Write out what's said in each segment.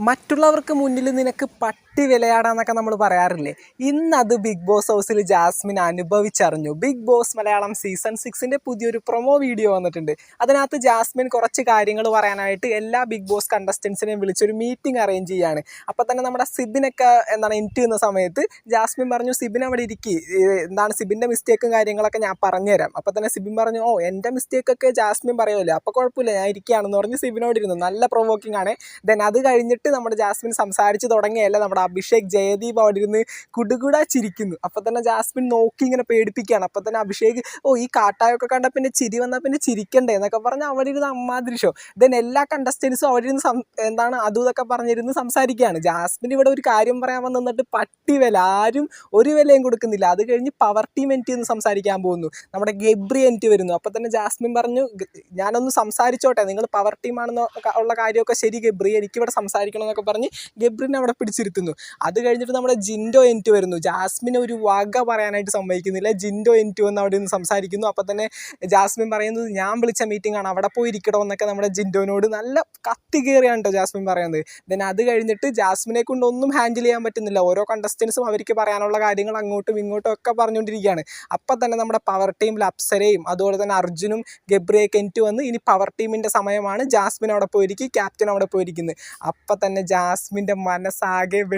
മറ്റുള്ളവർക്ക് മുന്നിൽ നിനക്ക് പട്ടി വിലയാടാന്നൊക്കെ നമ്മൾ പറയാറില്ലേ? ഇന്ന് അത് ബിഗ് ബോസ് ഹൗസിൽ ജാസ്മിൻ അനുഭവിച്ചറിഞ്ഞു. ബിഗ് ബോസ് മലയാളം സീസൺ സിക്സിന്റെ പുതിയൊരു പ്രൊമോ വീഡിയോ വന്നിട്ടുണ്ട്. അതിനകത്ത് ജാസ്മിൻ കുറച്ച് കാര്യങ്ങൾ പറയാനായിട്ട് എല്ലാ ബിഗ് ബോസ് കണ്ടസ്റ്റൻസിനെയും വിളിച്ചൊരു മീറ്റിംഗ് അറേഞ്ച് ചെയ്യാണ്. അപ്പോൾ തന്നെ നമ്മുടെ സിബിനൊക്കെ എന്താണ് ഇന്റ് ചെയ്യുന്ന സമയത്ത് ജാസ്മിൻ പറഞ്ഞു സിബിൻ അവിടെ ഇരിക്കി. എന്താണ് സിബിന്റെ മിസ്റ്റേക്കും കാര്യങ്ങളൊക്കെ ഞാൻ പറഞ്ഞുതരാം. അപ്പോൾ തന്നെ സിബിൻ പറഞ്ഞു ഓ എന്റെ മിസ്റ്റേക്കൊക്കെ ജാസ്മിൻ പറയുമല്ലോ. അപ്പോൾ കുഴപ്പമില്ല. ഞാൻ ഇരിക്കുകയാണെന്ന് പറഞ്ഞ് സിബിനോട് ഇരുന്നു. നല്ല പ്രൊവോക്കിംഗ് ആണ്. ദെൻ അത് കഴിഞ്ഞിട്ട് നമ്മുടെ ജാസ്മിൻ സംസാരിച്ച് തുടങ്ങിയല്ല നമ്മുടെ അഭിഷേക് ജയദീപ് അവിടെ ഇരുന്ന് കുടുകുടാ ചിരിക്കുന്നു. അപ്പോൾ തന്നെ ജാസ്മിൻ നോക്കി ഇങ്ങനെ പേടിപ്പിക്കുകയാണ്. അപ്പോൾ തന്നെ അഭിഷേക് ഓ ഈ കാട്ടായൊക്കെ കണ്ട പിന്നെ ചിരി വന്നാൽ പിന്നെ ചിരിക്കണ്ടേ? എന്നൊക്കെ പറഞ്ഞ് അവിടെ ഇരുന്ന് അമ്മാതിരി ദെൻ എല്ലാ കണ്ടസ്റ്റൻസും അവിടെ ഇരുന്ന് എന്താണ് അതും ഇതൊക്കെ പറഞ്ഞിരുന്ന് സംസാരിക്കുകയാണ്. ജാസ്മിൻ ഇവിടെ ഒരു കാര്യം പറയാൻ വന്ന് നിന്നിട്ട് പട്ടി വില ആരും ഒരു വിലയും കൊടുക്കുന്നില്ല. അത് കഴിഞ്ഞ് പവർ ടീം എന്ന് സംസാരിക്കാൻ പോകുന്നു. നമ്മുടെ ഗബ്രി വരുന്നു. അപ്പോൾ തന്നെ ജാസ്മിൻ പറഞ്ഞു "ഗ- ഞാനൊന്ന് സംസാരിച്ചോട്ടെ. നിങ്ങൾ പവർ ടീമാണെന്ന് ഉള്ള കാര്യമൊക്കെ ശരി ഗബ്രി എനിക്കിവിടെ സംസാരിക്കണം എന്നൊക്കെ പറഞ്ഞ് ഗബ്രിനെ അവിടെ പിടിച്ചിരുത്തുന്നു. അത് കഴിഞ്ഞിട്ട് നമ്മുടെ ജിൻഡോ എന്റു വരുന്നു. ജാസ്മിൻ ഒരു വക പറയാനായിട്ട് സമ്മതിക്കുന്നില്ല. ജിൻഡോ എന്റു എന്ന് അവിടെ നിന്ന് സംസാരിക്കുന്നു. അപ്പോൾ തന്നെ ജാസ്മിൻ പറയുന്നത് ഞാൻ വിളിച്ച മീറ്റിംഗ് ആണ്. അവിടെ പോയി ഇരിക്കണോ എന്നൊക്കെ നമ്മുടെ ജിൻഡോനോട് നല്ല കത്തി കയറിയാണ് കേട്ടോ ജാസ്മിൻ പറയുന്നത്. ദെൻ അത് കഴിഞ്ഞിട്ട് ജാസ്മിനെ കൊണ്ട് ഒന്നും ഹാൻഡിൽ ചെയ്യാൻ പറ്റുന്നില്ല. ഓരോ കണ്ടസ്റ്റൻസും അവർക്ക് പറയാനുള്ള കാര്യങ്ങൾ അങ്ങോട്ടും ഇങ്ങോട്ടും ഒക്കെ പറഞ്ഞുകൊണ്ടിരിക്കുകയാണ്. അപ്പം തന്നെ നമ്മുടെ പവർ ടീമിൽ അപ്സരയും അതുപോലെ തന്നെ അർജുനും ഗബ്രിയെ കെന്റു വന്ന് ഇനി പവർ ടീമിന്റെ സമയമാണ് ജാസ്മിൻ അവിടെ പോയിരിക്കും ക്യാപ്റ്റൻ അവിടെ പോയിരിക്കുന്നത്. അപ്പം തന്നെ ജാസ്മിന്റെ മനസ്സാകെ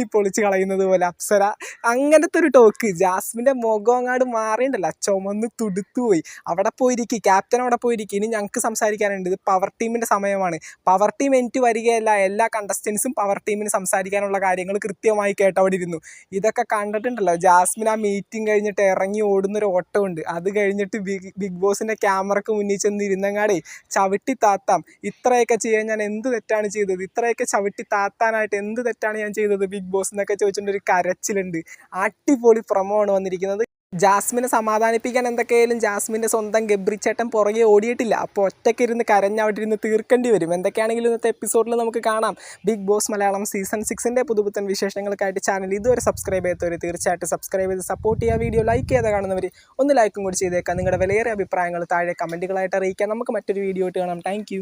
വെട്ടിപ്പൊളിച്ച് കളയുന്നത് പോലെ അപ്സര. അങ്ങനത്തെ ഒരു ടോക്ക് ജാസ്മിന്റെ മുഖം അങ്ങാട് മാറിയിട്ടുണ്ടല്ല ചുമന്ന് തുടുത്തു പോയി. അവിടെ പോയിരിക്കും. ക്യാപ്റ്റൻ അവിടെ പോയിരിക്കും. ഇനി ഞങ്ങൾക്ക് സംസാരിക്കാനുണ്ട്. ഇത് പവർ ടീമിന്റെ സമയമാണ്. പവർ ടീം എനിക്ക് വരികയല്ല. എല്ലാ കണ്ടസ്റ്റൻസും പവർ ടീമിന് സംസാരിക്കാനുള്ള കാര്യങ്ങൾ കൃത്യമായി കേട്ടവിടെ ഇരുന്നു ഇതൊക്കെ കണ്ടിട്ടുണ്ടല്ലോ. ജാസ്മിൻ ആ മീറ്റിംഗ് കഴിഞ്ഞിട്ട് ഇറങ്ങി ഓടുന്നൊരു ഓട്ടമുണ്ട്. അത് കഴിഞ്ഞിട്ട് ബിഗ് ബിഗ് ബോസിന്റെ ക്യാമറക്ക് മുന്നിൽ ചെന്ന് ഇരുന്നങ്ങാടേ ചവിട്ടി താത്താം. ഇത്രയൊക്കെ ചെയ്യാൻ ഞാൻ എന്ത് തെറ്റാണ് ചെയ്തത്? ഇത്രയൊക്കെ ചവിട്ടി താത്താനായിട്ട് എന്ത് തെറ്റാണ് ഞാൻ ചെയ്തത്? ബിഗ് ബോസ് എന്നൊക്കെ ചോദിച്ചുകൊണ്ട് ഒരു കരച്ചിലുണ്ട്. അടിപൊളി പ്രൊമോ ആണ് വന്നിരിക്കുന്നത്. ജാസ്മിനെ സമാധാനിപ്പിക്കാൻ എന്തൊക്കെയായാലും ജാസ്മിന്റെ സ്വന്തം ഗബ്രിച്ചേട്ടൻ പുറകെ ഓടിയിട്ടില്ല. അപ്പോൾ ഒറ്റയ്ക്ക് ഇരുന്ന് കരഞ്ഞവിടെ ഇരുന്ന് തീർക്കേണ്ടി വരും. എന്തൊക്കെയാണെങ്കിലും ഇന്നത്തെ എപ്പിസോഡിൽ നമുക്ക് കാണാം. ബിഗ് ബോസ് മലയാളം സീസൺ സിക്സിന്റെ പുതുപുത്തൻ വിശേഷങ്ങൾക്കായിട്ട് ചാനൽ ഇതുവരെ സബ്സ്ക്രൈബ് ചെയ്തവർ തീർച്ചയായിട്ടും സബ്സ്ക്രൈബ് ചെയ്ത് സപ്പോർട്ട് ചെയ്യുക. വീഡിയോ ലൈക്ക് ചെയ്ത് കാണുന്നവർ ഒന്ന് ലൈക്കും കൂടി ചെയ്തേക്കാം. നിങ്ങളുടെ വിലയേറെ അഭിപ്രായങ്ങൾ താഴെ കമന്റുകളായിട്ട് അറിയിക്കാം. നമുക്ക് മറ്റൊരു വീഡിയോ ആയിട്ട് കാണാം. താങ്ക്